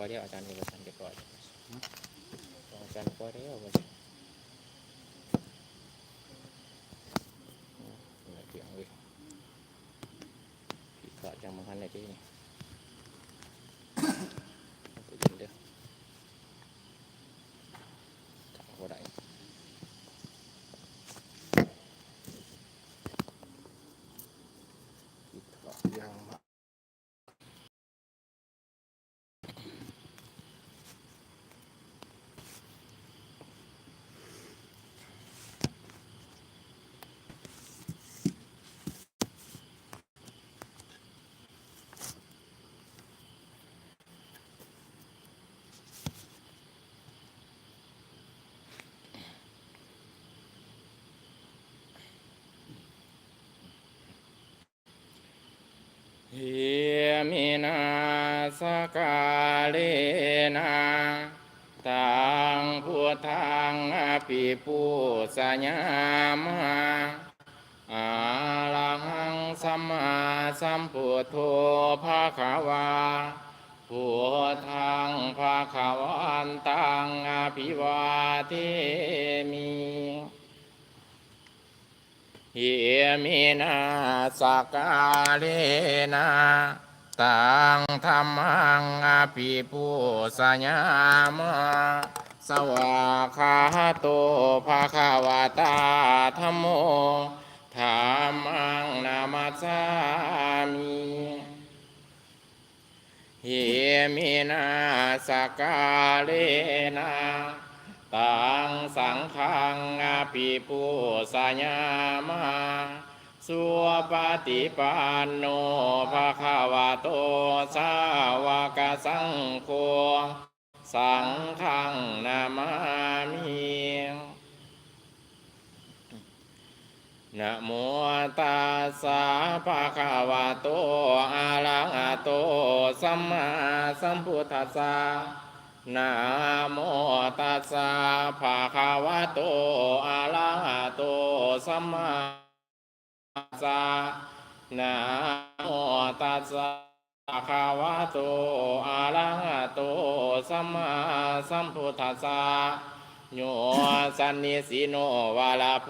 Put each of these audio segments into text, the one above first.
อเดียวอาจารย์เอกสารเก็บก่อนอาจารย์พอเดียวบ่อืมเกี่ยงเว้ยพี่ขอจังมาคันเลยที่นี่ไปยินเด้อถามว่าได้พี่ขอยังมา หิมินาสกา เลนะตังพุทธังอภิปูสัญญามะอาลังสัมมาสัมพุทโธภาคาวาพุทธังภาคาวันตังอภิวาเทมิหิมินาสกาเลนะ ตังธรรมังอภิปูสัญญามะสวากขาโตภาคาวตาธรรมโมธรรมังนามัสสามิหิมินาสกาเลนะตังสังฆังอภิปูสัญญามะ สุปฏิปันโนภะคะวะโตสาวกสังโฆสังฆังนามามินะโมตัสสะภะคะวะโตอะระหะโตสัมมาสัมพุทธัสสะนะโมตัสสะภะคะวะโตอะระหะโตสัมมา สะนะโมตัสสะภะคะวะโตอะระหะโตสัมมาสัมพุทธัสสะ โยสันนิสิโนวาลาโพ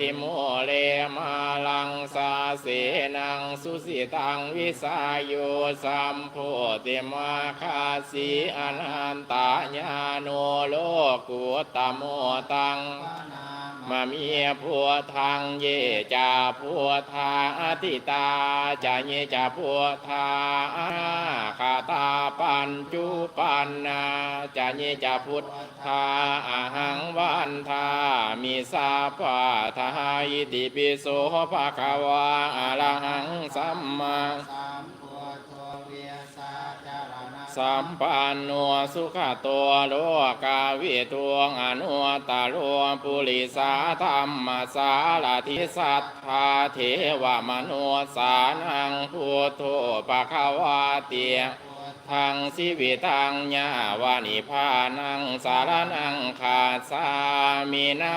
ธิโมเลมาลังสาเสนังสุสิตังวิสาโยสัมโพธิมาคาสีอนันตญาโนโลกุตโมตังมามีพัวทางเยจาพัวทาอติตาจาเยจาพัวทาคาตาปัญจุปันนาจาเยจาพุทธาอาหัังวันทามิสาปะทาอิติปิโสภะคะวะอะระหังสัมมาสัมพุทโธเวียสาจารณะสัมปันโนสุขตัวโลกาวิทวงอนุตตโลปุริสาธรรมสารทิสัทธาเทวมนุสานังพุทโธปะคะวาเตีย ทางสิวิตังญาวานิพานังสารนังขาสามินา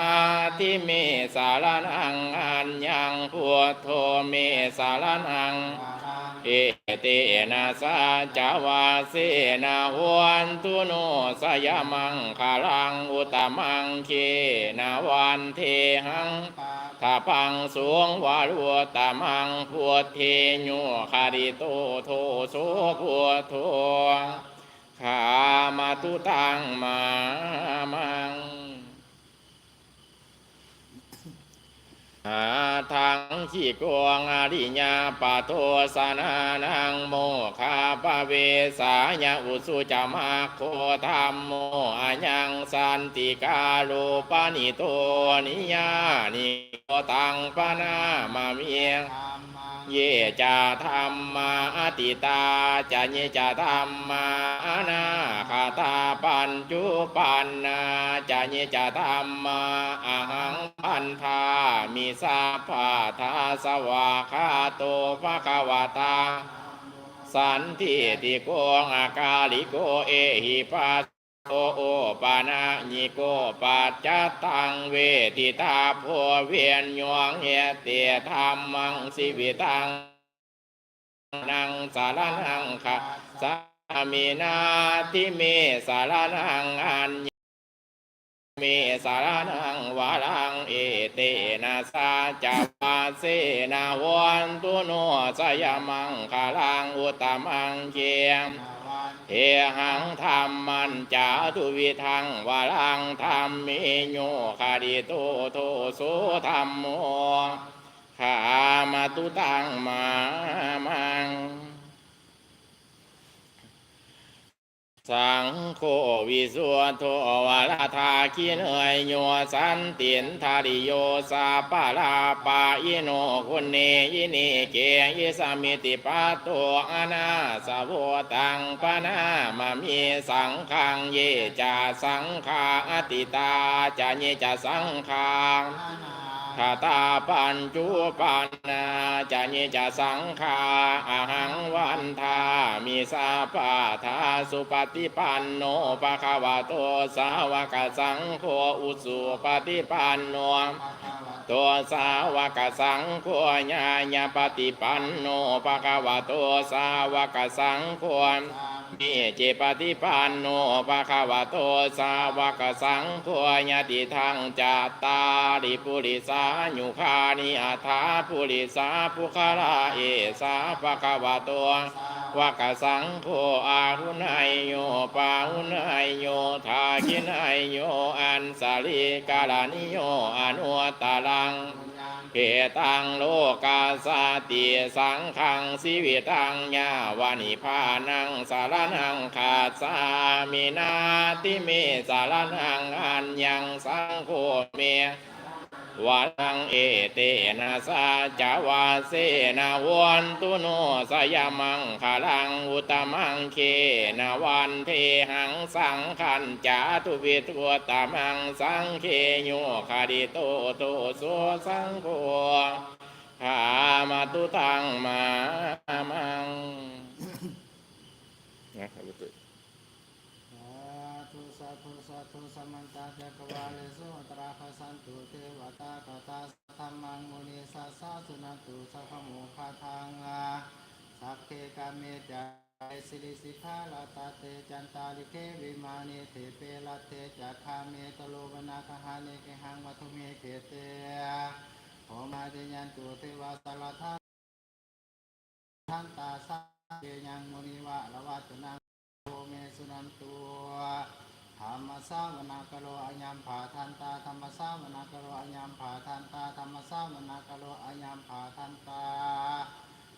ทิเมสารนังอัญญังพุทโธเมสารนังเอเตนะสาจาวาเสนาหวันตุโนสยมังคาลังอุตมังเคนาวันเทหัง ถ้าพังสวงวารุตมังพุทเทโยคาริโตโทโสพุทโธขามาตุตังมามังอาทังขีกวงอริยาปะโทสนานังโมคาปะเวสายาอุสุจามาโคธรรมโมอายังสันติกาโลปนิโตนิยานิ ตังปนามามียงธรรมังเยจะธรรมาอติตาจะเยจะธรรมานาคาตาปัญจุปันนาจะเยจะธรรมาอาหังปันธามิสาภาทาสวาคาโตภะคะวะตาสันทิติโกงอากาลิโกเอหิปัส โอโอปานาญิโกปัจจตังเวทิตาโพเวียนยวงเฮเตธรรมังสิวิตังนังสารนังคะสามินาทิเมสารนังอัญญเมสารนังวาลังเอเตนะสาจาวาเสนาวันตุโนสยมังคาลังอุตมังเกียม เทหังธรรมันจาทุวิทังวาลังธรรมมิโยคาดิโตโทสุธรรมโมขามาตุตังมามัง สังโฆวิสุทโธวาลาทาคิเนยโยสันตินทาริโยสาปาลาปาอิโนคุณเนยินีเกยิสมิติปัตโตอนาสาวตังปนามามีสังขังเยจาสังขาอติตาจาเยจาสังขังนานา คาตาปัญจุปันนาจานิจาสังขาอาหังวันทามิสาปาทาสุปฏิปันโนปะคะวะโตสาวกสังโฆอุสุปฏิปันโนตัวสาวกสังโฆญาญาปฏิปันโนปะคะวะโตสาวกสังโฆสามมิเจปฏิปันโนภะคะวะโตสาวกสังโฆญาติทังจัตตาริปุริสายุคานิอัฏฐาปุริสาภุคาราเอสาภะคะวะโตวะกสังโฆอาหุนายโยปาหุนายโยทาคินายโยอันสาลิกาลานิโยอนุตตลังเพตังโลกาสาติสังขังสิวิตังญาวานิพานังสารนังขาดสามินาติเมสารนังอันยังสังโฆเม วังเอเตนะสาจาวาเสนาวนตุโนสยามังคาลังอุตมังเคนาวันเทหังสังขันจาตุวิทุตมังสังเคโยคาดิโตโตโสสังโฆขามาตุตังมามังนะครับ สาธุสา ธุสมันตาจักวาเลสุตราภสันตุเทวตากตาธรรมังมุนีสัสสะสุนันตุสัพพโมคาทังอาสัพเพกาเมจาสิริสิทธาลาตาเตจันตาลิเควิมานิเทเปลาเตจักคาเมตโลวนาคหาเนเกหังมัทุเมเกเตโหมาเจยันตุเทวาสลทาทันตาสาเจยังมุนิวะละวัตนังโอเมสุนันตัว ธรรมสาวนาคโลอายัมผาทันตาธรรมสาวนาคโลอายัมผาทันตาธรรมสาวนาคโลอายัมผาทันตา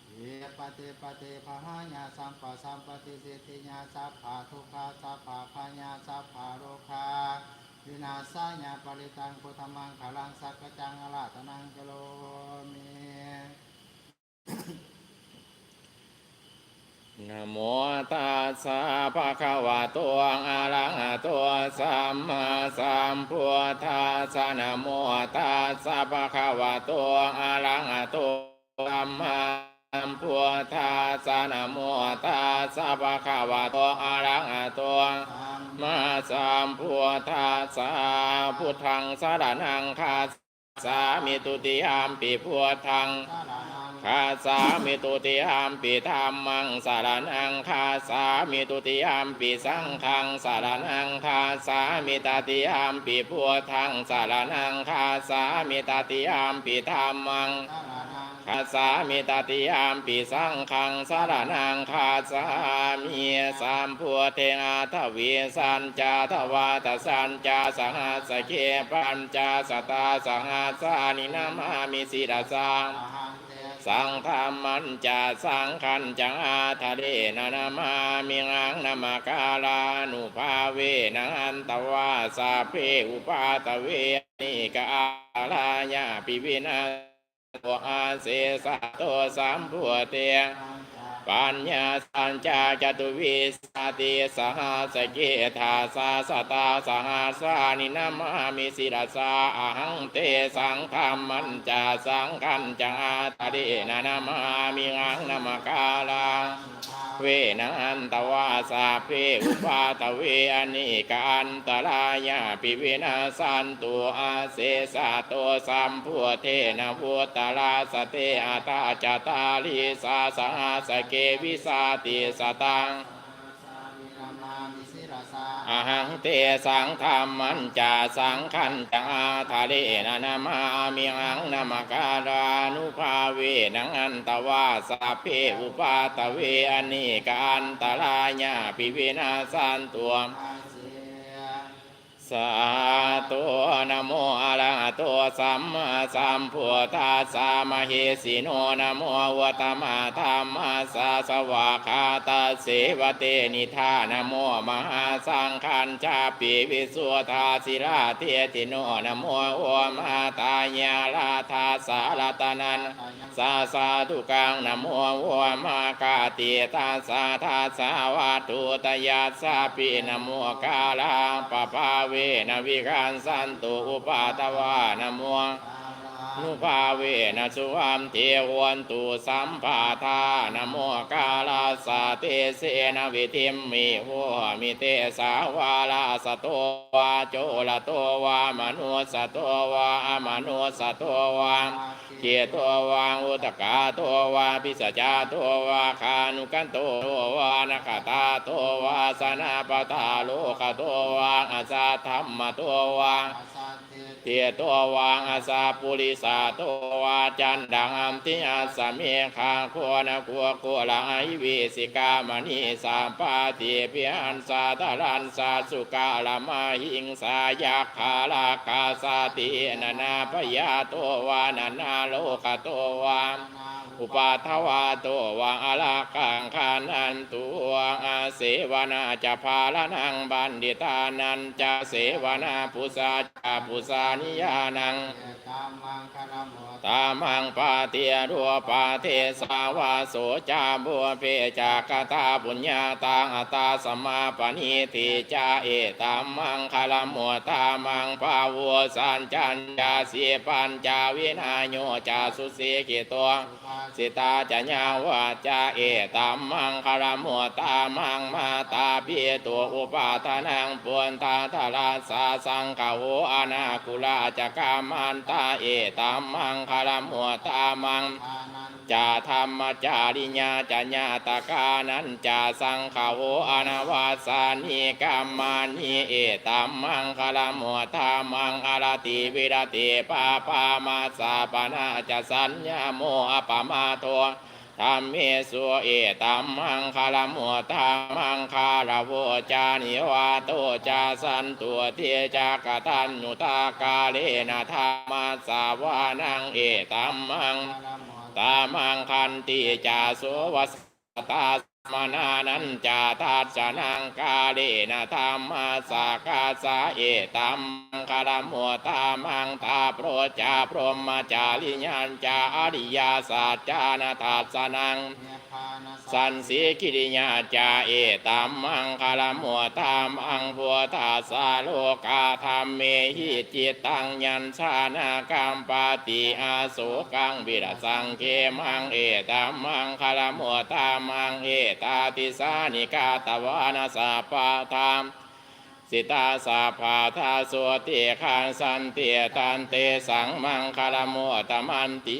เยปฏิปฏิภหายาสัมปะสัมปติสิทธิญาสัพพะทุกขาสัพพะพายาสัพพะโรคาวินาศาญาปริตังพุทธมังขลังสักกจังอลาตนังกโลเม นะโมตัสสะภะคะวะโตอะระหะโตสัมมาสัมพุทธัสสะนะโมตัสสะภะคะวะโตอะระหะโตสัมมาสัมพุทธัสสะนะโมตัสสะภะคะวะโตอะระหะโตสัมมาสัมพุทธัสสะพุทธังสรณังคาสามิตุติยามปิพุทธังารนังคาสามิตุติยามปิธรรมังสารนังคาสามิตุติยามปิสังขังสารนังคาสามิตติยามปิพุทธังสารนังคาสามิตติยามปิธรรมังคาสามิตติยามปิสังขังสารนังคาสามิสามพุทเทอาทวีสัญจาทวาตสัญจาสหัสเคปัญจาสตาสหัสานินามามิสิรสาหัง สังฆามันจะสังขันจังอาทะเลนานามามิงังนามากาลานุภาเวนังอันตวาสาเพอุปาตเวนิกาลายาปิวินาตัวอาเสสะโตสามพุเตียง ปัญญาสัญจาจตุวิสติสหสเกธาสาสตาสหสานินามามิสิรสาอหังเตสังฆามันจาสังขันจังอาตาเดนานามามิงังนามกาลา เวนันตวาสาเพอุปาตเวอนิกาอันตรายาปิเวนาสันตุอาเสสะโตสัมพุเทนะพุตลาสเตอาตาจตาลิสาสหสเกวิสาติสตังสมิสิรสา อาหังเตสังธรรมันจาสังขันจาทะเลนะนามามีหังนามการานุภาเวนังอันตวาสัพเพอุปาตเวอเนกันตรายาปิเวนาสันตัว สาธุนะโมอะระหะโตสัมมาสัมพุทธัสสะมะเหสิโนนะโมวัตมะธรรมะสาสวะคาตาเสวะเตนิธานะโมมหาสังฆัญชาปิวิสุทธาสิราเทติโนนะโมโอมาตายาลาทาสารตนันสาสาธุกังนะโมวมากาติตาสาทาสาวาตุตยาสาปินะโมกาลาปปาเวนาวิการสันตุอุปาตวานะโม นุภาเวนะสุวัมเทวันตุสัมปาทานโมกาลาสาเตเสนวิธิมมิหัวมิเตสาวาลาสโตวาโจลโตวามนุสโตวาอมนุสโตวาเกียตัววาอุตกาตัววาปิสจาตัววาคานุกันโตตัววานคตาตัววาสนาปตาโลกตัววาอาสาธรรมตัววา เตียตัววางอาสาปุริสาตัววาจันดังอัมติอาสเมฆาโคนกัวกัวละไอวิสิกามณีสามปาติเพียนสาตรันสาสุกาลมาหิงสายักขาลากาสาตินานาพยาตัววานานาโลกตัววา อุปาทวาโตวังอลากังคานันตุวังอาเสวนาจะพาลนังบันดิตานันจะเสวนาปุสาจะปุสานิยานังเยกามังคารโมตามังปาเตียรัวปาเทสาวาโสจาบัวเพจากตาบุญญาตังอตาสมาปณิติจาเอตามังคลมัวตามังปาวัวสันจันจาสีปัญจาวินาโยจาสุสีกิตัวสิตาจะญาวาจาเอตัมมังคารมัวตามังมาตาพิตัวอุปาทานังปุนตาทาราสาสังกโหอนาคุลาจกามันตาเอตัมมังคารมัวตามังจาธรรมจาริญาจญาตกานันจาสังขโหอนาวาสานิกรรมานิเอตัมมังคารมัวตามังอรติวิรติปาปามาสาปนาจะสัญญาโมอปมาโตธรรมเมสุเอตัมมังคารมัวตามังคารโวจานิวาโตจาสันตัวเทจากตันยุตากาเลนะธรรมาสาวานังเอตัมมังคารโมตามังคันติจาโสวัสตาส มานานันจาทัสนังกาเลนะธรรมาสากาสาเอตัมคารมัวตามังตาโปรจาพรหมจาริยันจาอริยาสัจจานาทัสนังสันสีกิริยาจาเอตัมมังคารมัวตามังพัวตาสาโลกาธรรมเมหิจิตตังยัญชานากรรมปาติอาโสกังวิรสังเกมังเอตัมมังคารมัวตามังเอตาติสานิกาตวานาสาปาธรรมสิตาสาภาทาสวติขันสันเตียตันเตสังมังคารโมตมันติ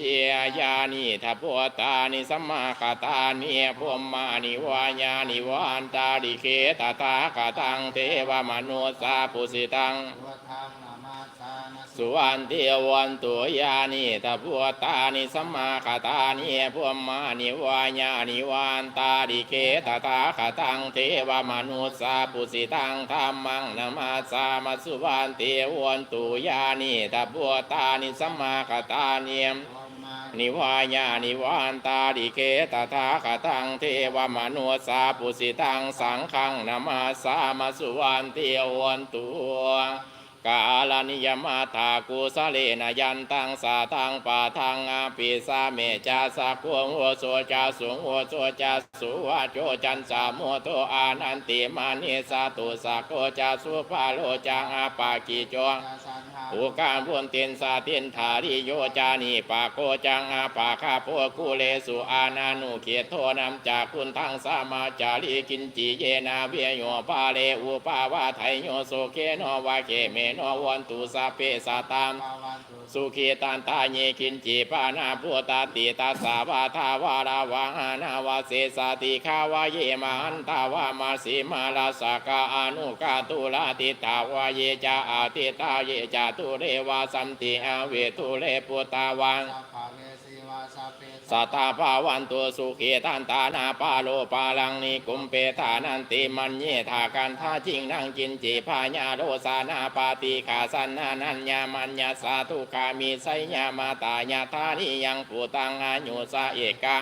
ยานิทัพวตานิสัมมาคตานิพมมานิวายานิวันตาดิเคตตาคตังเทวมนุสาปุสิตัง ตัวรรมนามาสานัสสุวันเทวันตุยานิทัพวตานิสัมมาคตานิพมมานิวายานิวันตาดิเคตตาคตังเทวมนุสาปุสิตังธรรมังนามาสามาสุวันเทวันตุยานิทัพวตานิสัมมาคตานิมานิวายานิวันตาดิเคตถาคตังเทวมนุสาปุสิตังสังฆังนามาสามาสุวันเทวันตัว กาลนิยมาตากุสเลนยันตังสาตังปาทังอาปิสาเมจาสักวงโวโสจาสุงโวโสจาสุวาโจจันสามุโตอานันติมานิสาตุสักโกจาสุภาโลจังอาปากิจวงยาสันหาผู้การพวนเตียนสาเตียนถาริโยจานีปากโกจังอาปาคาโพกุเลสุอานานุเขตโทนำจากคุณทังสามาจารีกินจีเยนาเวียโยปาเลอุปาวาไทยโยโสเคโนวาเคเมโนวันตุสาเปสาตามภาวันตุสุขีตันตาเยกินจีปานาพุตาติตาสาวาทาวาราวาหานาวาเสสาติขาวาเยมาหันตาวามาสีมาลาสกาอนุกาตุลาติตาวาเยจาอาติตาเยจาตุเรวาสัมติอาเวตุเรปุตาวัง สัตตาภาวันตัวสุขีตันตานาปาโลปาลังนิกุมเปทานันติมันเยธากันท่าจิงนั่งกินจีพายาโลสานาปาติขาสันนานัญญามัญญาสาธุคามีไสยามาตายาธานิยังปูตังอายุสาเอกะ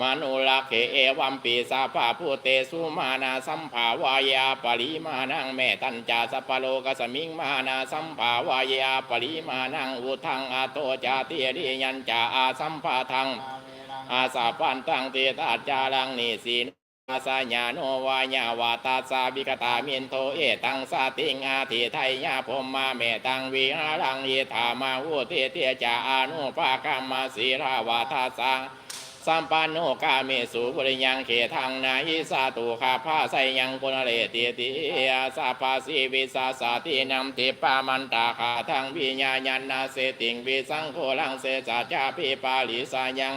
มนุลักเขเอวัมปีสาภาพุเตสุมานาสัมภาวายาปริมานังแม่ตัญจาสัพโลกสมิงมานาสัมภาวายาปริมานังอุทังอาโตจาติริยัญจาอาสัมภาทังอาสาปันตังเตตาจารังนิสีนอาสาญาโนวายาวาตาสาบิกตามินโทเอตังสาติงอาทิไทยยาพมมาเมตังวิหารังเยธามาอุเตเตจาอนุปากรรมาสีราวาทาสัง สัมปันโนกาเมสุบริยังเขทังนายิสาตุขาพาไสยังปุณเลติติอาสาภาสีวิสาสาตินัมติปามันตาขาทังวิญญาณนาเสติงวิสังโคลังเสจาจาพิปาลิสายัง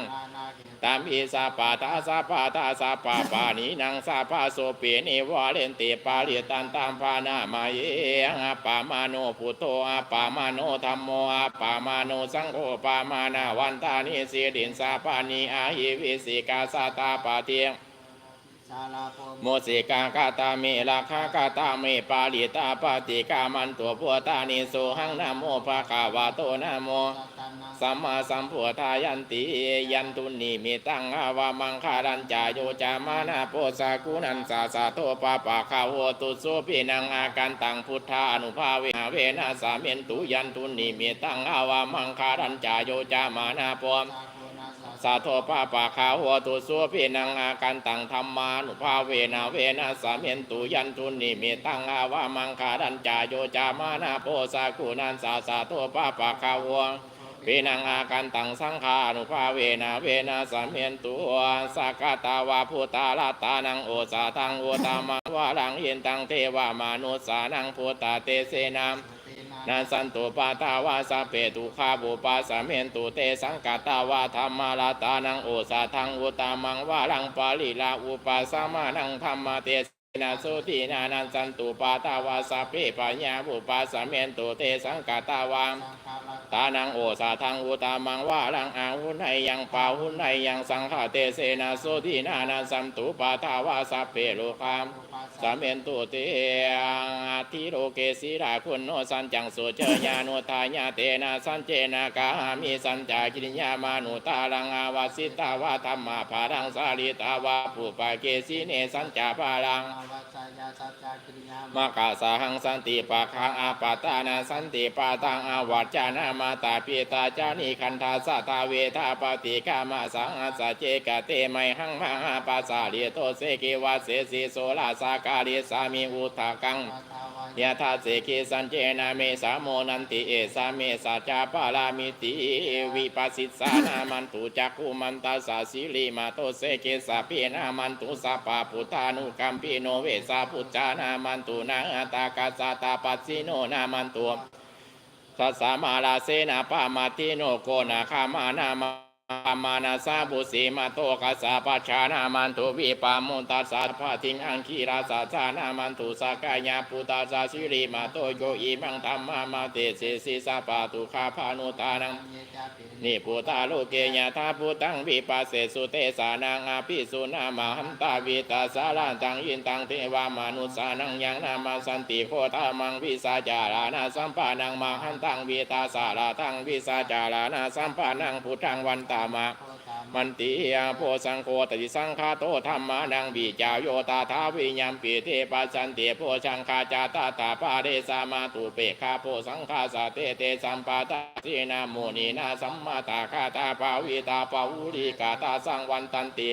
ตามอิสาปาตาสาปาตาสาปาปานีนางสาปาโสเปนิวาเลนติปาลิตันตามพานามาเยอาปามาโนพุทโธอาปามาโนธรรมโมอาปามาโนสังโฆปามานาวันตานิสีดินสาปานีอาหิวิสิกาสาตาปาเทียง โมสิกากาตาเมราคากาตาเมปาลิตาปฏิกามันตัวพัวตานิสุหังนะโมภะคะวะโตนะโมสัมมาสัมพุทธายันติยันตุนิมิตังอาวามังคารัญจายโยจามานาโพสากุนันสาสาโตปะปะคาโวตุโสปินังอาการตังพุทธาอนุภาเวหาเวนะสามินตุยันตุนิมิตังอาวามังคารัญจายโยจามานาโพ สาธุนัสสะสาโทปะปะคาโวตุโสปินังอาการตังธรรมานุภาเวนะเวนะสามินตุยันตุนิมิตังอาวามังคารัญจายโยจามานาโพสากุนันสาสาโตปะปะคาโวเวนังอาการตังสังขานุภาเวนะเวนะสัมเมนตัวสักตาวาพุตาลาตานังโอสาทังโอตามาวาลังเยนตังเทวามานุสานังพุตาเตเสนาม นานันสันตุปาตาวาสะเปตุคาบุปาสมเมนตุเตสังกาตาวาธรรมาลาตานังโอสาทังอุตามังวาลังปาลีลาอุปาสามานังธรรมเต นาสุตินานันสันตุปาตาวาสะเปปัญญาบุปาสมเมนตุเตสังกตาวาสังฆารัตตานังโอสาทังอุตามังว่าลังอาหุนให้ยังปาหุนให้ยังสังฆาเตเสนาโสทีนานาสัมตุปาทาวาสัพเพโลคามอุปัสสามเอนตุเตอาทิโรเกสีราคุณโนสันจังสุเจญานุทายาเตนะสันเจนากามิสัญจากิริยามานุตาลังอาวาสิตาวาธรรมาภารังสาลิตาวาปุปะเกสีเนสัญจาภารังาวัชยาสัจจกิริยามากาสาหังสันติปะคังอาปาตานาสันติปาตังอาวัจจานามาตาปิตาจานิคันธาสตาเวทาปฏิกามาสังอาสเจกเตไมหังมหาปัสสาลิโตเสกิวาเสสิโสลาสากาลิสามิอุทากังยะธาเสกิสัญเจนะเมสาโมนันติเอสาเมสัจจาปารามิติวิปัสสิสานามันตุจักขุมันตาสาสิลิมาโตเสกิสาพีนามันตุสัพพุทานุกัมปิโนเวสาพุจานามันตุนาตากาสาตาปัสสิโนนามันตุสัสสามาลาเสนาปามาติโนโกนาคามานามา มานาสาบุสีมาโตกัสสะปัจฉานามันตุวิปามุตตัสสะพาทิงอังคีราสาสานามันตุสากายาปุตตาสาสิริมาโตโยอิมังธรรมามาเตเสสิสาปาตุคาพานุตานังเยจาปินิพุตาโลเกยะทาพุตังวิปัสเสสุเตสานังอาภิสุนามหันตาวิตาสาลันตังยินตังเทวามนุสานังยังนามาสันติโคตามังวิสาจารานาสัมปานังมหันตังวิตาสาราตังวิสาจารานาสัมปานังพุทธังวันตามะโคตา มันติยาโพสังโฆตติสังฆาโตธรรมานังบิจาโยตาทาวิญญมปิเทปัสสันเตโพชังคาจาตาตาปาเดสามาตุเปคาโพสังฆาสาเตเตสัมปาตาสีนาโมนีนาสัมมาตาคาตาปาวิตาปาวุริกาตาสังวันตันติ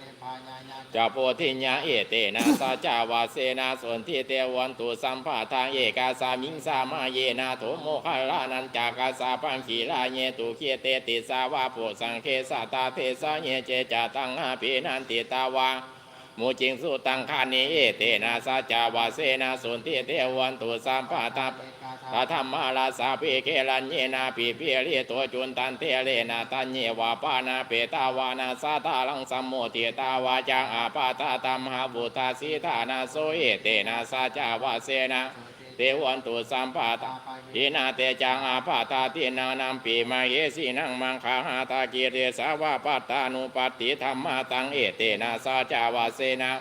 เนพาญาญาจะโพธิญญาเอเตนะสาจาวาเสนาสนทิเตวันตุสัมภาทางเอกาสามิงสามาเยนาโถโมคาลานันจากาสาปังขีลาเยตุเคียเตติสาวาโพสังเคสาตาเทสาเยเจจาตังหาปีนันติตาวามูจิงสุตังคานิเอเตนะสาจาวาเสนาสุนทิเตวันตุสัมภาทาเอกาธรรมาลาสาปิเกลัญเยนาปิเปียริโตจุนตันเตเลนะตัญเยวาปานาเปตาวานาสาตาลังสัมโมติตาวาจังอาปาตาตัมหาบุตาสีธานาโสเอเตนะสาจาวาเสนะ เทวันตุสัมปาตาทินาเตจังอาปาตาตินานัมปีมาเยสีนังมังคาหาตากิเรสาวาปัตตานุปัตติธรรมาตังเอเตนะสาจาวาเสนะ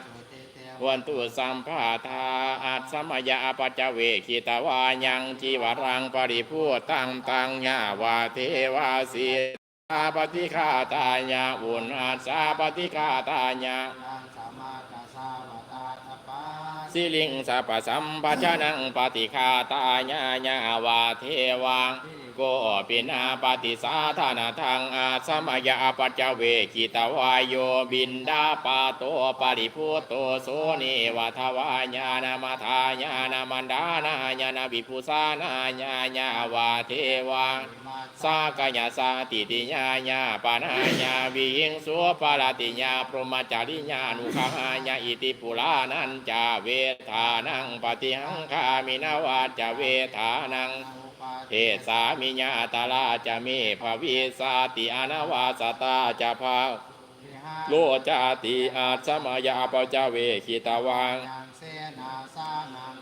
วันตุสัมภาทาอัตสมยาปัจจเวคิตวายังจีวรังปริพูตังตังยาวาเทวาสีตาปฏิฆาตายาอุณอาสาปฏิฆาตายายังสามาตาสาวตาตปา สิลิงสัพสัมปชนังปฏิฆาตายายาวาเทวัง โกปินาปฏิสาธานาทังอาสมยาปัจเวกิตวายโยบินดาปาโตปริพุโตโสนิวัทวายานามาทายานามันดานายานาวิภูสานายายาวาเทวังสากายาสาติติญาญาปานาญาวิหิงสุปาลติญาพรหมจาริญานุขหาญาอิติปุรานันจาเวทานังปฏิหังคามินาวาจเวทานัง เทสามิญาตาลาจะมีภวิสาติอนาวาสตาจะภาโลจาติอาสมายาปเจเวขิตวัง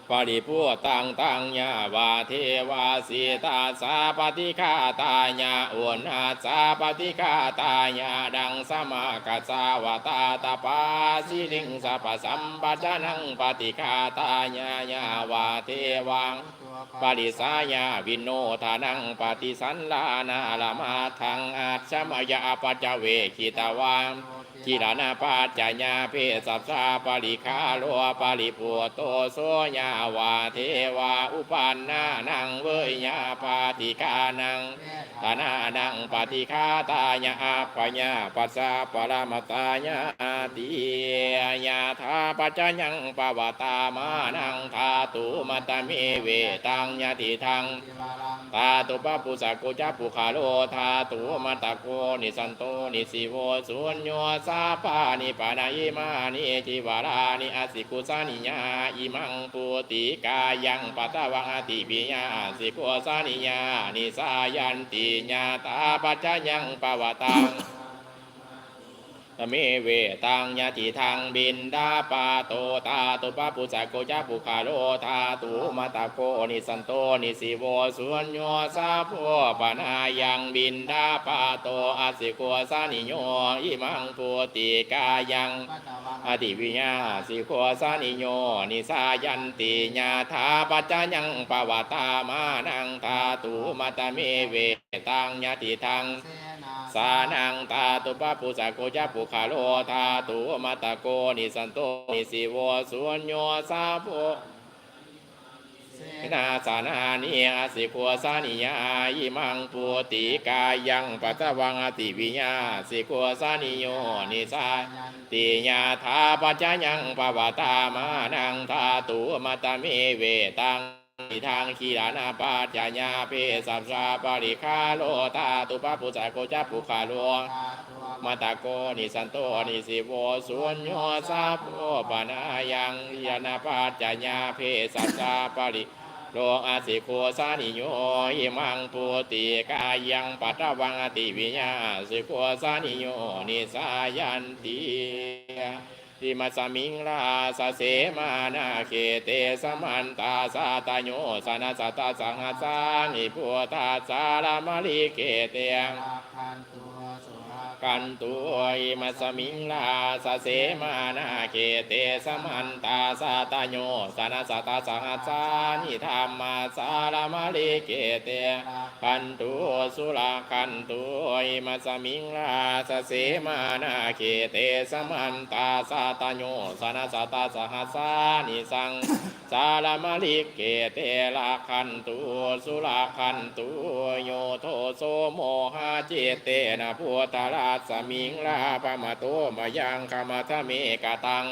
ปริพุตังตังญาวาเทวาสีตาสาปฏิฆาตายาอุณาสาปฏิฆาตายาดังสมากัสาวตาตาปาสิลิงสัพสัมปชนังปฏิฆาตายายาวาเทวังปริสายาวินโนทานังปฏิสันลานาลามาทังอาชมยาปัจเวคิตวังกิรณาปัจญาเพสัสสาปริคาโลปริปุโตโสยาวาเทวาอุปันนานังเวยญาปาติกานังตานานังปฏิคาตายาอัปปญาปัสสะปรมตายาติยาธาปัจจยังปวตามานังธาตุมัตตเมเวตังยติทังทิวาตาตุปะปุสกุจัปุขาโลธาตุมัตะโกนิสันโตนิสิโวสุญโยสาปานิปานายิมานิจิวารานิอสิกุสานิยาอิมังปุตกายังปัตวังอติปิญาสิกุสานิยานิสายันติญาตาปัจจยังปวตัง เมเวตังยะติทางบินดาปาโตตาตุปะปุสะโกจะปุคาโลธาตุมาตะโกนิสันโตนิสิโวสุญโยสาโพปนายังบินดาปาโตอาสิโกสานิโยอิมังปุติกายังอติวิญญาสิโคสานิโยนิสายันติญาธาปัจจยังปวตามานังธาตุมาตะเมเวตังยะติทัง สานังตาตุปปุสะโกจะปุขาโลธาตุมาตะโกนิสันโตนิสิโวสุญโยสาโพนาสานานิอาสิโคสานิยาอิมังปุติกายังปัตตวังอติวิญญาสิโคสานิโยนิสายันติญาธาปัจจยังปวตามานังธาตุมาตะเมเวตัง ทางขีรานาปัจจญาเพสัพสาปริคาโลธาตุปปุสะโกจะปุขาโลตาตัวมาตาโกนิสันโตนิสิโวสุญโยสาโพปนายังยานาปัจจญาเพสัสสาปริโลอาสิโคสานิโยอิมังปุติกายังปัตวังอติวิญญาสิโคสานิโยนิสายันติ ทิมาสมิงราสเสมานาเขเตสมันตาสาตโยสนาสตาสังหสานิพุทธาสารามลิเกเตงรั กันตัวสุรากันตัวอิมัสมิงลาสเสมานาเกเตสมันตาสาตโยสนสตาสังสานิธรรมาสารมาลิเกเตกันตัวสุรคันตัวอิมัสมิงลาสเสมานาเกเตสมันตาสาตโยสนสตาสังสานิสังสารมลิกเกเตละคันตุสุราคันตุโยโทโสโมหะเจเตนะพุทธราสมิงลาปะมะโตมายังคมทะเมกะตัง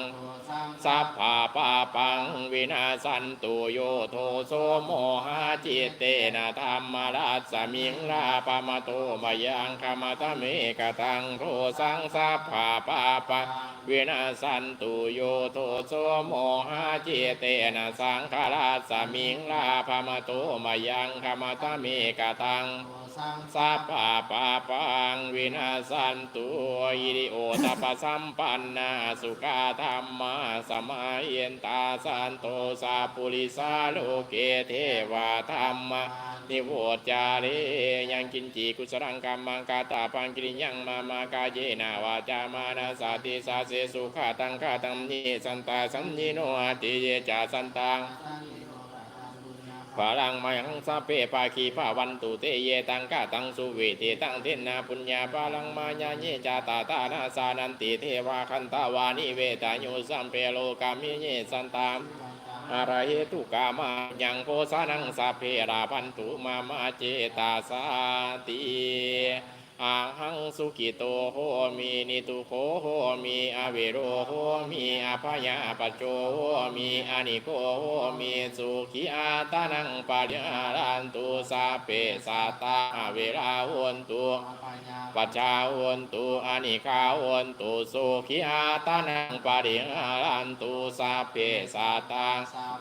สัพพาปาปังวินาสันตุโยโทโสโมหะจิตเตนะธรรมราสมิงลาปะมะโตมายังคมทะเมกะตังโทสังสัพพาปาปังวินาสันตุโยโทโสโมหะเจเตนะสังขาราสมิงลาภมโตมายังขมตเมกตัง สัพพะปาปังวินาสันตุอิริโอตปะสัมปันนาสุขาธรรมาสมาเยนตาสันโตสาปุริสาโลเกเทวาธรรมนิโวจาเรยังกินจีกุสรังกรรมังกาตาปังกิริยังมามากาเยนาวาจามานาสาติสาเสสุขาตังขาตังนิสันตาสัมญิโนอาติเยจาสันตัง พลังมายังสัพเพปาคีภาวันตุเตเยตังกาตังสุเวเทตังเทนนาปุญญาพลังมายาเยจาตาตานาสานันติเทวาคันตาวานิเวตาโยสัมเปโลกามิเยสันตามอาระเหตุกามายังโพสานังสัพเพราพันตุมามาเจตาสาติ อาหังสุกิโตโหมีนิตุโคโหมีอเวโรโหมีอภยาปจโจโหมีอานิโกโหมีสุขีอาตานังปาริหารันตุสาเปสัตาเวราหนตุปัญญาปัจจาโอนตุอานิคาโอนตุสุขีอาตานังปาริหารันตุสาเปสัตา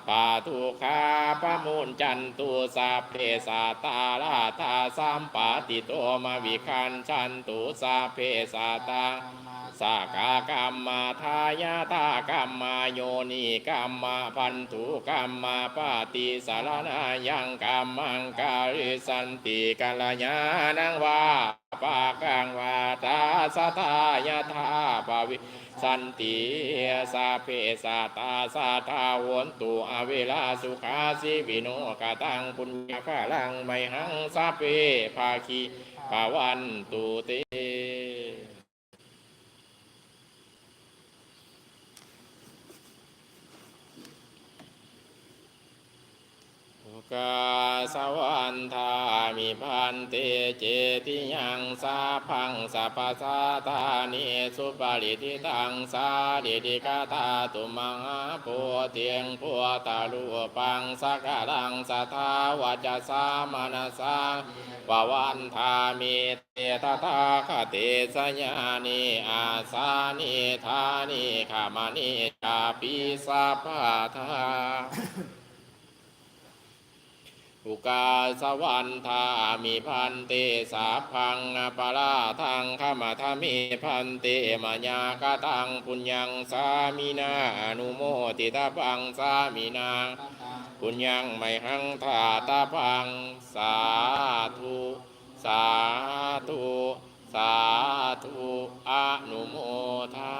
ปาทุคาปะมุนจันตุสัพเพสัตาลาตาสัมปาติโตมาวิคันชันตุสาเพสัตตาสากากรรมมาทายาตากรรมาโยนิกรรมาพันธุกรรมาปาติสารนายังกรรมังการิสันติกัลยาณังวาปากังวาตาสตายาธาปวิ สันติสาเพสาตาสาทาวนตุอเวลาสุขาสิวิโนกตังปุญญาคาลังไมหังสาเพภาคีภาวันตุเต กาสวันทามิพันเตเจติยังสาพังสัพพสาธานิสุปาริทิตังสาดิติกาตาตุมังโพเตียงพัวตาลุปังสักการังสัทาวาจสามนัสาปวันทามิเตตตาคเตสญานิอาสานิธานิขามานิจาปิสัพพะทา อุกาสวรนทามิพันเตสาพังปาราทังขมาธามิพันเตมญากตังปุญญังสามินาอนุโมติตาพังสามินาปุญญังไม่หังธาตาพังสาธุสาธุสาธุอนุโมทา